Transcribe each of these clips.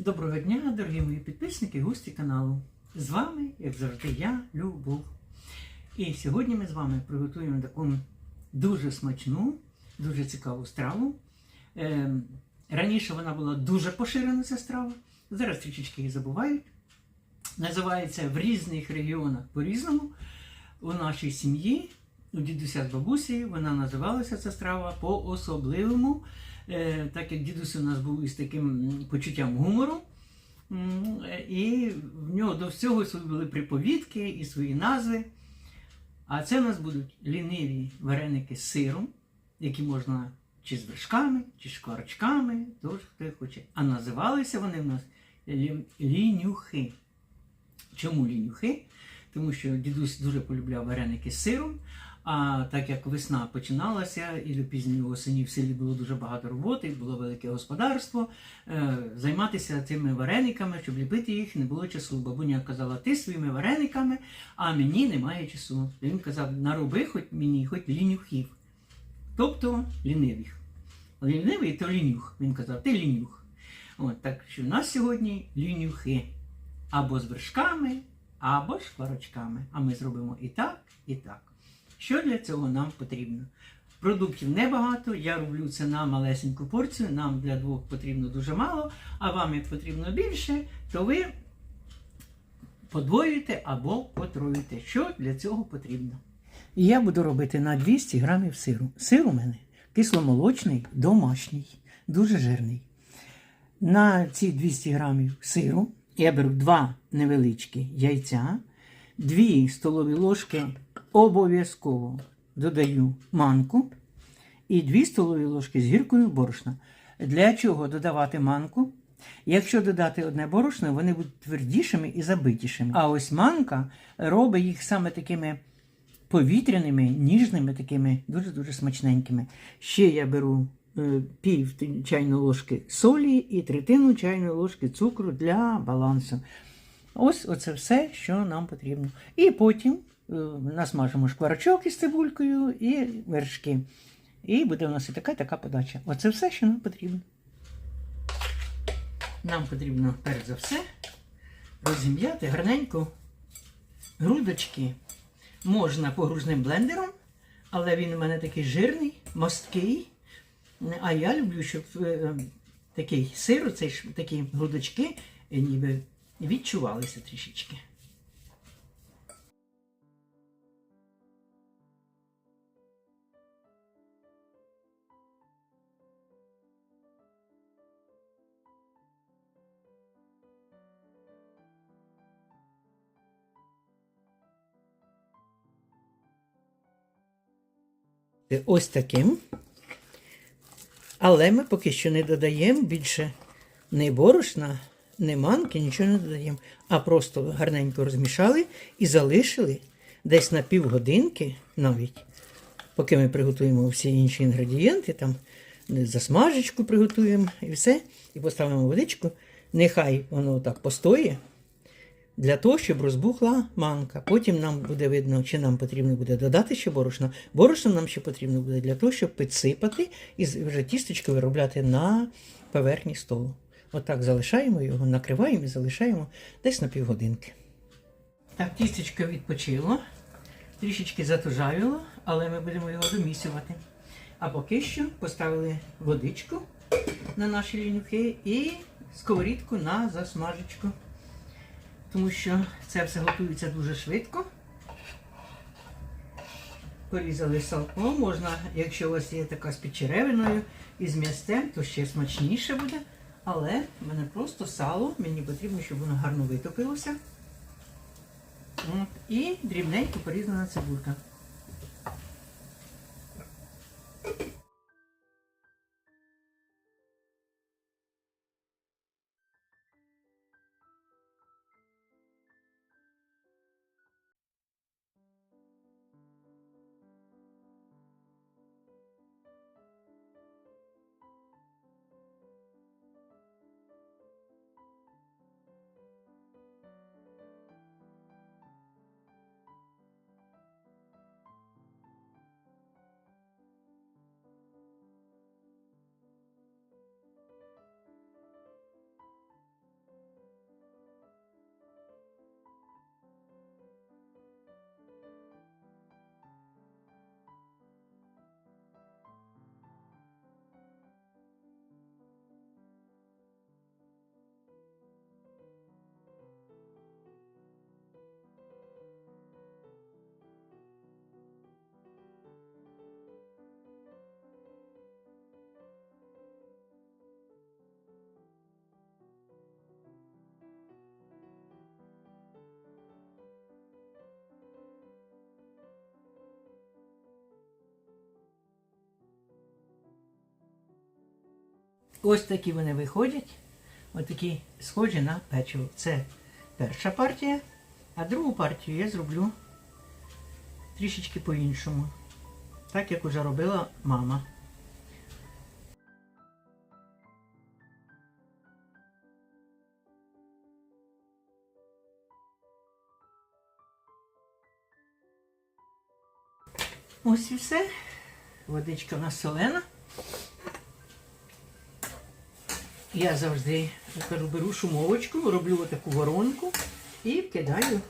Доброго дня, дорогі мої підписники, гості каналу. З вами, як завжди, я, Любов. І сьогодні ми з вами приготуємо таку дуже смачну, дуже цікаву страву. Е, раніше вона була дуже поширена, ця страва. Зараз трішечки її забувають. Називається в різних регіонах по-різному. У нашій сім'ї, у дідуся з бабусі, вона називалася ця страва по-особливому. Е, так як дідусь у нас був із таким почуттям гумору. Е, І в нього до всього були приповідки і свої назви. А це у нас будуть ліниві вареники з сиром, які можна чи з вершками, чи з шкварочками, тож хто хоче. А називалися вони в нас лі- лінюхи. Чому лінюхи? Тому що дідусь дуже полюбляв вареники з сиром. А так як весна починалася, і до пізньої осені в селі було дуже багато роботи, було велике господарство. е, Займатися цими варениками, щоб ліпити їх, не було часу. Бабуня казала, ти своїми варениками, а мені немає часу. Він казав, нароби хоч мені, хоч лінюхів. Тобто лінивих. Лінивий то лінюх. Він казав, ти лінюх. От, так що в нас сьогодні лінюхи. Або з вершками, або шкварочками. А ми зробимо і так, і так. Що для цього нам потрібно? Продуктів небагато, я роблю це на малесеньку порцію, нам для двох потрібно дуже мало, а вам як потрібно більше, то ви подвоюєте або потроюєте. Що для цього потрібно? Я буду робити на 200 грамів сиру. Сир у мене кисломолочний, домашній, дуже жирний. На ці 200 грамів сиру я беру два невеличкі яйця, дві столові ложки обов'язково додаю манку і дві столові ложки з гіркою борошна. Для чого додавати манку? Якщо додати одне борошно, вони будуть твердішими і забитішими. А ось манка робить їх саме такими повітряними, ніжними, такими дуже-дуже смачненькими. Ще я беру е, пів чайної ложки солі і третину чайної ложки цукру для балансу. Ось оце все, що нам потрібно. І потім насмажимо шкварочок із цибулькою і вершки. І буде у нас і така і така подача. Оце все, що нам потрібно. Нам потрібно перш за все розім'яти гарненько грудочки. Можна погружним блендером, але він у мене такий жирний, мосткий. А я люблю, щоб е, такий сир, цей такі грудочки е, ніби відчувалися трішечки. Ось таким. Але ми поки що не додаємо більше ні борошна, ні манки, нічого не додаємо. А просто гарненько розмішали і залишили десь на півгодинки навіть, поки ми приготуємо всі інші інгредієнти, там е, засмажечку приготуємо і все, і поставимо водичку. Нехай воно так постоє для того, щоб розбухла манка. Потім нам буде видно, чи нам потрібно буде додати ще борошно. Борошно нам ще потрібно буде для того, щоб підсипати і вже тістечко виробляти на поверхні столу. Отак залишаємо його, накриваємо і залишаємо десь на півгодинки. Так, тістечко відпочило, трішечки затужавіло, але ми будемо його домісювати. А поки що поставили водичку на наші лінюхи і сковорідку на засмажечку тому що це все готується дуже швидко. Порізали салко, можна, якщо у вас є така з підчеревиною і з м'ястем, то ще смачніше буде. Але в мене просто сало, мені потрібно, щоб воно гарно витопилося. От, і дрібненько порізана цибулька. Ось такі вони виходять. Ось такі схожі на печиво. Це перша партія, а другу партію я зроблю трішечки по-іншому. Так як уже робила мама. Ось і все. Водичка в нас солена. Я завжди кажу, беру шумовочку, роблю отаку воронку і вкидаю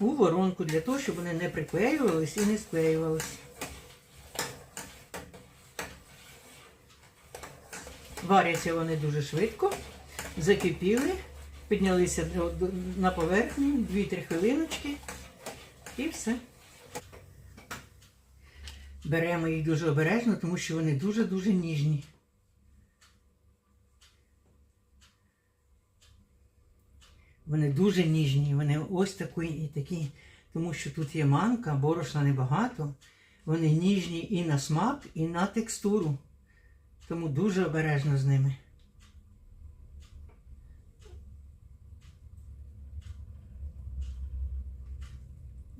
у воронку для того, щоб вони не приклеювались і не склеювались. Варяться вони дуже швидко, закипіли, піднялися на поверхню 2-3 хвилиночки і все. Беремо їх дуже обережно, тому що вони дуже-дуже ніжні. Вони дуже ніжні, вони ось такі і такі, тому що тут є манка, борошна небагато. Вони ніжні і на смак, і на текстуру. Тому дуже обережно з ними.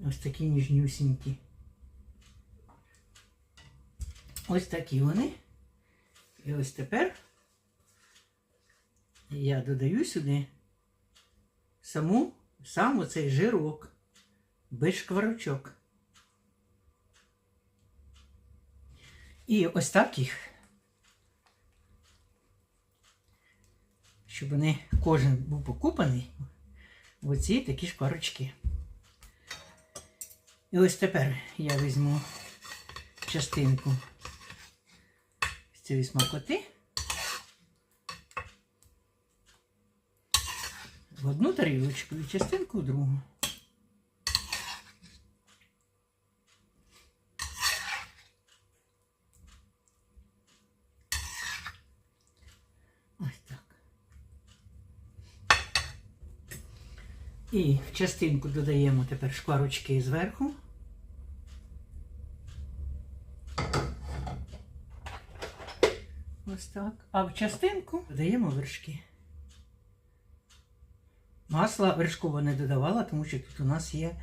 Ось такі ніжнюсінькі. Ось такі вони. І ось тепер я додаю сюди саму, сам оцей жирок, без шкварочок. І ось так їх, щоб вони кожен був покупаний оці такі шкварочки. І ось тепер я візьму частинку з цієї смакоти. В одну тарілочку і частинку в другу. Ось так. І в частинку додаємо тепер шкварочки зверху. Ось так. А в частинку додаємо вершки. Масла вершкового не додавала, тому що тут у нас є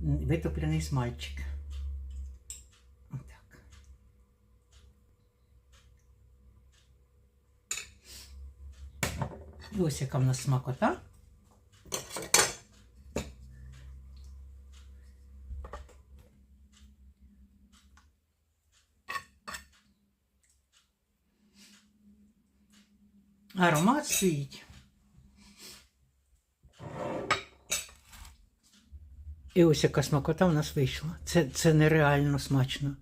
витоплений смальчик. Отак. Ось яка в нас смакота. Аромат стоїть. І ось яка смакота в нас вийшла. Це, це нереально смачно.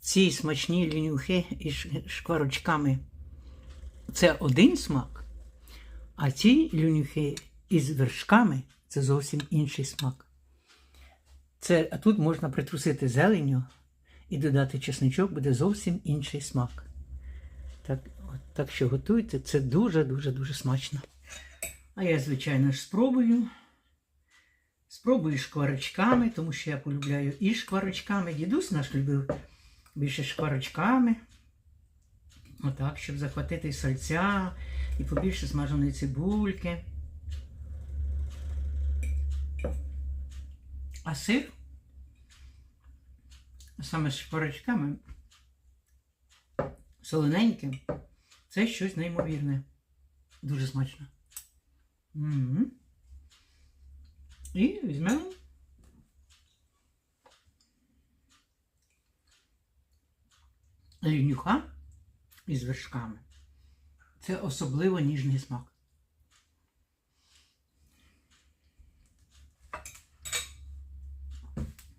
Ці смачні лінюхи із шкварочками це один смак, а ці люнюхи із вершками це зовсім інший смак. Це, а тут можна притрусити зеленню і додати чесничок, буде зовсім інший смак. Так, от, так що готуйте, це дуже-дуже дуже смачно. А я, звичайно ж, спробую. Спробую шкварочками, тому що я полюбляю і шкварочками. Дідусь наш любив більше шкварочками. Отак, щоб захватити сальця, і побільше смаженої цибульки. А сир, саме з шкварочками, солоненьким, це щось неймовірне. Дуже смачно. М. І візьмемо. Лінюха із вершками. Це особливо ніжний смак.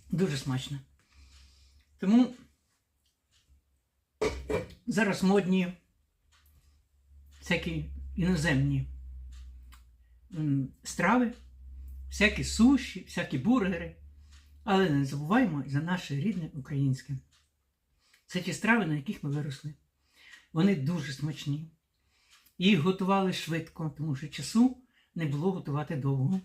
Дуже смачно. Тому зараз модні всякі іноземні страви, всякі суші, всякі бургери. Але не забуваємо за наше рідне українське. Це ті страви, на яких ми виросли. Вони дуже смачні. Їх готували швидко, тому що часу не було готувати довго.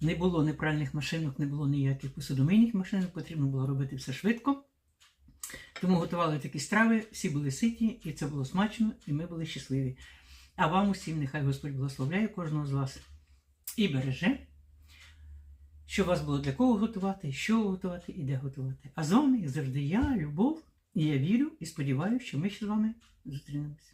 Не було ні пральних машинок, не було ніяких посудомийних машинок, потрібно було робити все швидко. Тому готували такі страви, всі були ситі, і це було смачно, і ми були щасливі. А вам усім нехай Господь благословляє кожного з вас і береже, що вас було для кого готувати, що готувати і де готувати. А з вами, як завжди, я, Любов, і я вірю і сподіваюся, що ми ще з вами зустрінемося.